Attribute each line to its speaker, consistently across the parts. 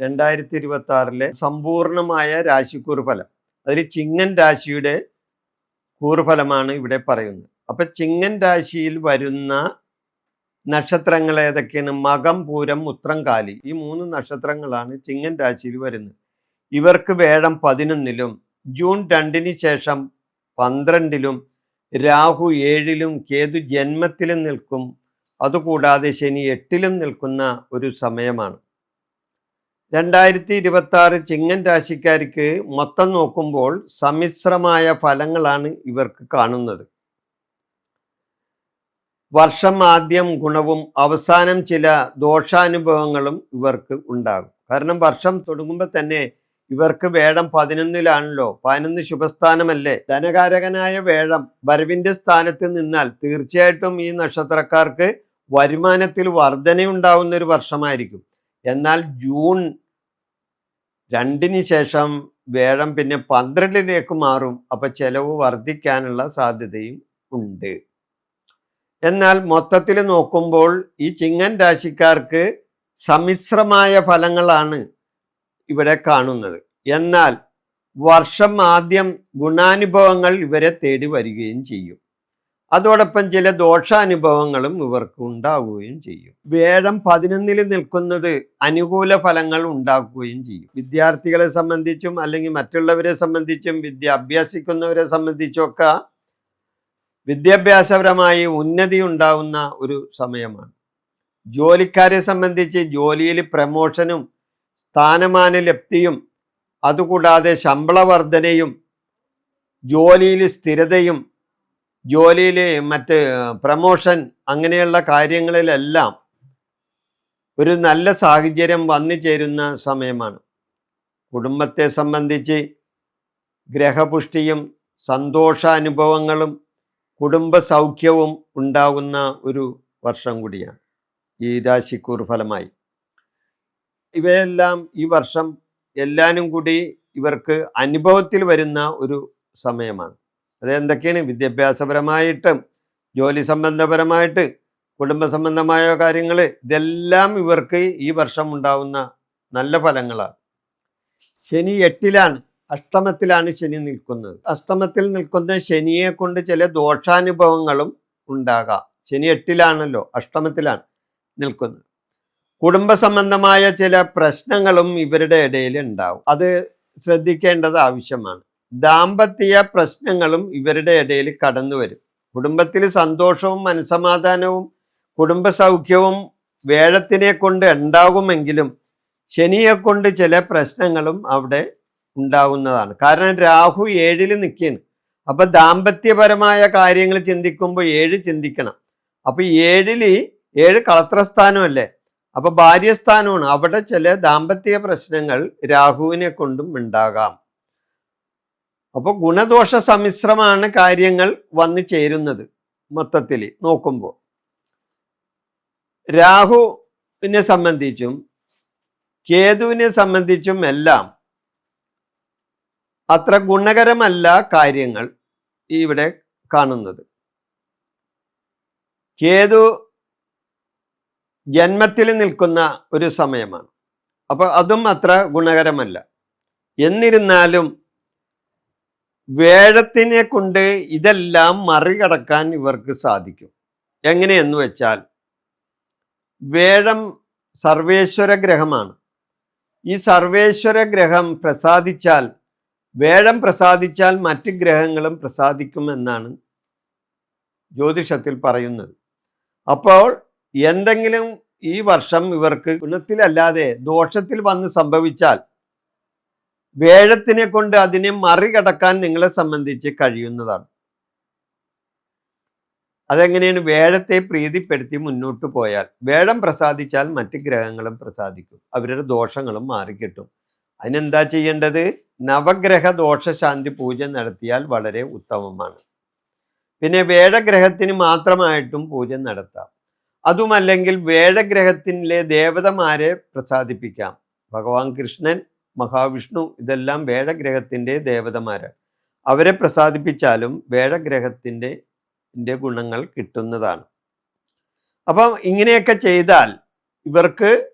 Speaker 1: രണ്ടായിരത്തി ഇരുപത്തി ആറിലെ സമ്പൂർണമായ രാശിക്കൂറുഫലം. അതിൽ ചിങ്ങൻ രാശിയുടെ കൂറുഫലമാണ് ഇവിടെ പറയുന്നത്. അപ്പൊ ചിങ്ങൻ രാശിയിൽ വരുന്ന നക്ഷത്രങ്ങൾ ഏതൊക്കെയാണ്? മകം പൂരം ഉത്രം കാലി. ഈ മൂന്ന് നക്ഷത്രങ്ങളാണ് ചിങ്ങൻ രാശിയിൽ വരുന്നത്. ഇവർക്ക് വേഴം പതിനൊന്നിലും ജൂൺ രണ്ടിന് ശേഷം പന്ത്രണ്ടിലും രാഹു ഏഴിലും കേതു ജന്മത്തിലും നിൽക്കും. അതുകൂടാതെ ശനി എട്ടിലും നിൽക്കുന്ന ഒരു സമയമാണ്. രണ്ടായിരത്തി ഇരുപത്തി ആറ് ചിങ്ങൻ രാശിക്കാർക്ക് മൊത്തം നോക്കുമ്പോൾ സമ്മിശ്രമായ ഫലങ്ങളാണ് ഇവർക്ക് കാണുന്നത്. വർഷം ആദ്യം ഗുണവും അവസാനം ചില ദോഷാനുഭവങ്ങളും ഇവർക്ക് ഉണ്ടാകും. കാരണം വർഷം തുടങ്ങുമ്പോൾ തന്നെ ഇവർക്ക് വേഴം പതിനൊന്നിലാണല്ലോ. പതിനൊന്ന് ശുഭസ്ഥാനമല്ലേ? ധനകാരകനായ വേഴം വരവിന്റെ സ്ഥാനത്ത് നിന്നാൽ തീർച്ചയായിട്ടും ഈ നക്ഷത്രക്കാർക്ക് വരുമാനത്തിൽ വർധനയുണ്ടാവുന്ന ഒരു വർഷമായിരിക്കും. എന്നാൽ ജൂൺ രണ്ടിന് ശേഷം വേഴം പിന്നെ പന്ത്രണ്ടിലേക്ക് മാറും. അപ്പൊ ചെലവ് വർദ്ധിക്കാനുള്ള സാധ്യതയും ഉണ്ട്. എന്നാൽ മൊത്തത്തിൽ നോക്കുമ്പോൾ ഈ ചിങ്ങൻ രാശിക്കാർക്ക് സമ്മിശ്രമായ ഫലങ്ങളാണ് ഇവിടെ കാണുന്നത്. എന്നാൽ വർഷം ആദ്യം ഗുണാനുഭവങ്ങൾ ഇവരെ തേടി വരികയും ചെയ്യും. അതോടൊപ്പം ചില ദോഷാനുഭവങ്ങളും ഇവർക്ക് ഉണ്ടാവുകയും ചെയ്യും. വേഴം പതിനൊന്നിൽ നിൽക്കുന്നത് അനുകൂല ഫലങ്ങൾ ഉണ്ടാക്കുകയും ചെയ്യും. വിദ്യാർത്ഥികളെ സംബന്ധിച്ചും അല്ലെങ്കിൽ മറ്റുള്ളവരെ സംബന്ധിച്ചും വിദ്യ അഭ്യസിക്കുന്നവരെ സംബന്ധിച്ചൊക്കെ വിദ്യാഭ്യാസപരമായി ഉന്നതി ഉണ്ടാവുന്ന ഒരു സമയമാണ്. ജോലിക്കാരെ സംബന്ധിച്ച് ജോലിയിൽ പ്രമോഷനും സ്ഥാനമാന ലബ്ധിയും അതുകൂടാതെ ശമ്പള വർധനയും ജോലിയിൽ സ്ഥിരതയും ജോലിയിൽ മറ്റ് പ്രമോഷൻ അങ്ങനെയുള്ള കാര്യങ്ങളിലെല്ലാം ഒരു നല്ല സാഹചര്യം വന്നു ചേരുന്ന സമയമാണ്. കുടുംബത്തെ സംബന്ധിച്ച് ഗ്രഹപുഷ്ടിയും സന്തോഷാനുഭവങ്ങളും കുടുംബ സൗഖ്യവും ഉണ്ടാകുന്ന ഒരു വർഷം കൂടിയാണ് ഈ രാശിക്കൂർ ഫലമായി. ഇവയെല്ലാം ഈ വർഷം എല്ലാനും കൂടി ഇവർക്ക് അനുഭവത്തിൽ വരുന്ന ഒരു സമയമാണ്. അത് എന്തൊക്കെയാണ് വിദ്യാഭ്യാസപരമായിട്ടും ജോലി സംബന്ധപരമായിട്ട് കുടുംബ സംബന്ധമായ കാര്യങ്ങൾ ഇതെല്ലാം ഇവർക്ക് ഈ വർഷം ഉണ്ടാവുന്ന നല്ല ഫലങ്ങളാണ്. ശനി എട്ടിലാണ് അഷ്ടമത്തിലാണ് ശനി നിൽക്കുന്നത്. അഷ്ടമത്തിൽ നിൽക്കുന്ന ശനിയെ കൊണ്ട് ചില ദോഷാനുഭവങ്ങളും ഉണ്ടാകാം. ശനി എട്ടിലാണല്ലോ അഷ്ടമത്തിലാണ് നിൽക്കുന്നത്. കുടുംബ സംബന്ധമായ ചില പ്രശ്നങ്ങളും ഇവരുടെ ഇടയിൽ ഉണ്ടാവും. അത് ശ്രദ്ധിക്കേണ്ടത് ആവശ്യമാണ്. ദാമ്പത്യ പ്രശ്നങ്ങളും ഇവരുടെ ഇടയിൽ കടന്നു വരും. കുടുംബത്തിൽ സന്തോഷവും മനസമാധാനവും കുടുംബ സൗഖ്യവും വേഴത്തിനെ കൊണ്ട് ഉണ്ടാകുമെങ്കിലും ശനിയെ കൊണ്ട് ചില പ്രശ്നങ്ങളും അവിടെ ഉണ്ടാകുന്നതാണ് കാരണം രാഹു ഏഴിൽ നിൽക്കുകയാണ്. അപ്പൊ ദാമ്പത്യപരമായ കാര്യങ്ങൾ ചിന്തിക്കുമ്പോൾ ഏഴ് ചിന്തിക്കണം. അപ്പൊ ഏഴിൽ ഏഴ് കളത്രസ്ഥാനമല്ലേ? അപ്പൊ ഭാര്യസ്ഥാനമാണ്. അവിടെ ചില ദാമ്പത്യ പ്രശ്നങ്ങൾ രാഹുവിനെ കൊണ്ടും ഉണ്ടാകാം. അപ്പൊ ഗുണദോഷ സമ്മിശ്രമാണ് കാര്യങ്ങൾ വന്നു ചേരുന്നത് മൊത്തത്തിൽ നോക്കുമ്പോൾ രാഹുവിനെ സംബന്ധിച്ചും കേതുവിനെ സംബന്ധിച്ചും എല്ലാം അത്ര ഗുണകരമല്ല കാര്യങ്ങൾ ഇവിടെ കാണുന്നത്. കേതു ജന്മത്തിൽ നിൽക്കുന്ന ഒരു സമയമാണ്. അപ്പോൾ അതും അത്ര ഗുണകരമല്ല. എന്നിരുന്നാലും വേഴത്തിനെ കൊണ്ട് ഇതെല്ലാം മറികടക്കാൻ ഇവർക്ക് സാധിക്കും. എങ്ങനെയെന്ന് വെച്ചാൽ വേഴം സർവേശ്വര ഗ്രഹമാണ്. ഈ സർവേശ്വര ഗ്രഹം പ്രസാദിച്ചാൽ വേഴം പ്രസാദിച്ചാൽ മറ്റ് ഗ്രഹങ്ങളും പ്രസാദിക്കുമെന്നാണ് ജ്യോതിഷത്തിൽ പറയുന്നത്. അപ്പോൾ എന്തെങ്കിലും ഈ വർഷം ഇവർക്ക് ഗുണത്തിലല്ലാതെ ദോഷത്തിൽ വന്ന് സംഭവിച്ചാൽ വേഴത്തിനെ കൊണ്ട് അതിനെ മറികടക്കാൻ നിങ്ങളെ സംബന്ധിച്ച് കഴിയുന്നതാണ്. അതെങ്ങനെയാണ്? വേഴത്തെ പ്രീതിപ്പെടുത്തി മുന്നോട്ട് പോയാൽ. വേഴം പ്രസാദിച്ചാൽ മറ്റ് ഗ്രഹങ്ങളും പ്രസാദിക്കും. അവരുടെ ദോഷങ്ങളും മാറിക്കിട്ടും. അതിനെന്താ ചെയ്യേണ്ടത്? നവഗ്രഹ ദോഷശാന്തി പൂജ നടത്തിയാൽ വളരെ ഉത്തമമാണ്. പിന്നെ വേഴഗ്രഹത്തിന് മാത്രമായിട്ടും പൂജ നടത്താം. അതുമല്ലെങ്കിൽ വേഴഗ്രഹത്തിലെ ദേവതമാരെ പ്രസാദിപ്പിക്കാം. ഭഗവാൻ കൃഷ്ണൻ മഹാവിഷ്ണു ഇതെല്ലാം വേഴഗ്രഹത്തിന്റെ ദേവതമാരാണ്. അവരെ പ്രസാദിപ്പിച്ചാലും വേഴഗ്രഹത്തിന്റെ ഗുണങ്ങൾ കിട്ടുന്നതാണ്. അപ്പം ഇങ്ങനെയൊക്കെ ചെയ്താൽ ഇവർക്ക്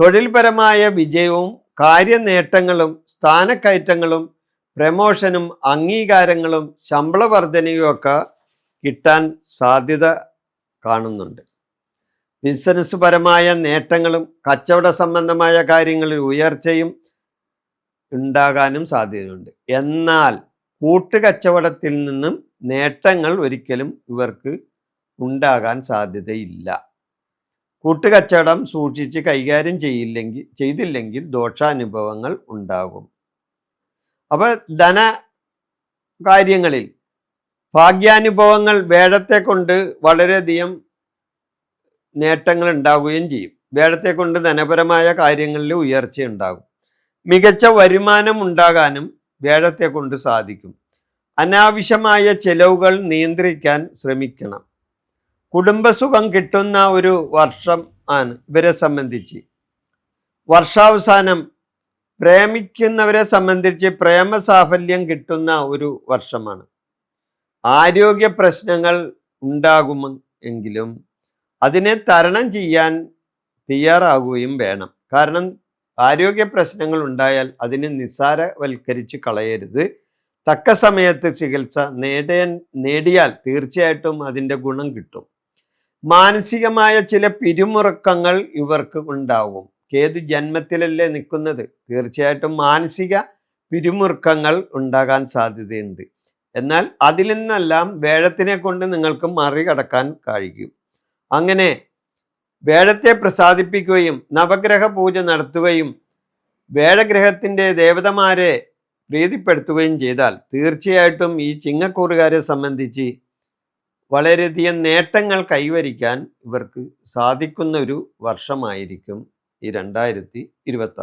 Speaker 1: തൊഴിൽപരമായ വിജയവും കാര്യനേട്ടങ്ങളും സ്ഥാനക്കയറ്റങ്ങളും പ്രമോഷനും അംഗീകാരങ്ങളും ശമ്പള വർധനയും ഒക്കെ കിട്ടാൻ സാധ്യത കാണുന്നുണ്ട്. ബിസിനസ് പരമായ നേട്ടങ്ങളും കച്ചവട സംബന്ധമായ കാര്യങ്ങളിൽ ഉയർച്ചയും ഉണ്ടാകാനും സാധ്യതയുണ്ട്. എന്നാൽ കൂട്ടുകച്ചവടത്തിൽ നിന്നും നേട്ടങ്ങൾ ഒരിക്കലും ഇവർക്ക് ഉണ്ടാകാൻ സാധ്യതയില്ല. കൂട്ടുകച്ചവടം സൂക്ഷിച്ച് കൈകാര്യം ചെയ്യില്ലെങ്കിൽ ചെയ്തില്ലെങ്കിൽ ദോഷാനുഭവങ്ങൾ ഉണ്ടാകും. അപ്പോൾ ധന കാര്യങ്ങളിൽ ഭാഗ്യാനുഭവങ്ങൾ വേടത്തെ കൊണ്ട് വളരെയധികം നേട്ടങ്ങൾ ഉണ്ടാവുകയും ചെയ്യും. വേടത്തെ കൊണ്ട് ധനപരമായ കാര്യങ്ങളിൽ ഉയർച്ച ഉണ്ടാകും. മികച്ച വരുമാനം ഉണ്ടാകാനും വേഴത്തെ കൊണ്ട് സാധിക്കും. അനാവശ്യമായ ചെലവുകൾ നിയന്ത്രിക്കാൻ ശ്രമിക്കണം. കുടുംബസുഖം കിട്ടുന്ന ഒരു വർഷം ആണ് ഇവരെ സംബന്ധിച്ച്. വർഷാവസാനം പ്രേമിക്കുന്നവരെ സംബന്ധിച്ച് പ്രേമസാഫല്യം കിട്ടുന്ന ഒരു വർഷമാണ്. ആരോഗ്യ പ്രശ്നങ്ങൾ ഉണ്ടാകുമെങ്കിലും അതിനെ തരണം ചെയ്യാൻ തയ്യാറാകുകയും വേണം. കാരണം ആരോഗ്യ പ്രശ്നങ്ങൾ ഉണ്ടായാൽ അതിനെ നിസ്സാരവൽക്കരിച്ച് കളയരുത്. തക്ക സമയത്ത് ചികിത്സ നേടേ നേടിയാൽ തീർച്ചയായിട്ടും അതിന്റെ ഗുണം കിട്ടും. മാനസികമായ ചില പിരിമുറുക്കങ്ങൾ ഇവർക്ക് ഉണ്ടാവും. കേതു ജന്മത്തിലല്ലേ നിൽക്കുന്നത്? തീർച്ചയായിട്ടും മാനസിക പിരിമുറുക്കങ്ങൾ ഉണ്ടാകാൻ സാധ്യതയുണ്ട്. എന്നാൽ അതിൽ നിന്നെല്ലാം വേഴത്തിനെ കൊണ്ട് നിങ്ങൾക്ക് മറികടക്കാൻ കഴിയും. അങ്ങനെ വേഴത്തെ പ്രസാദിപ്പിക്കുകയും നവഗ്രഹ പൂജ നടത്തുകയും വേഴഗ്രഹത്തിന്റെ ദേവതമാരെ പ്രീതിപ്പെടുത്തുകയും ചെയ്താൽ തീർച്ചയായിട്ടും ഈ ചിങ്ങക്കൂറുകാരെ സംബന്ധിച്ച് വളരെയധികം നേട്ടങ്ങൾ കൈവരിക്കാൻ ഇവർക്ക് സാധിക്കുന്ന ഒരു വർഷമായിരിക്കും ഈ രണ്ടായിരത്തി ഇരുപത്തി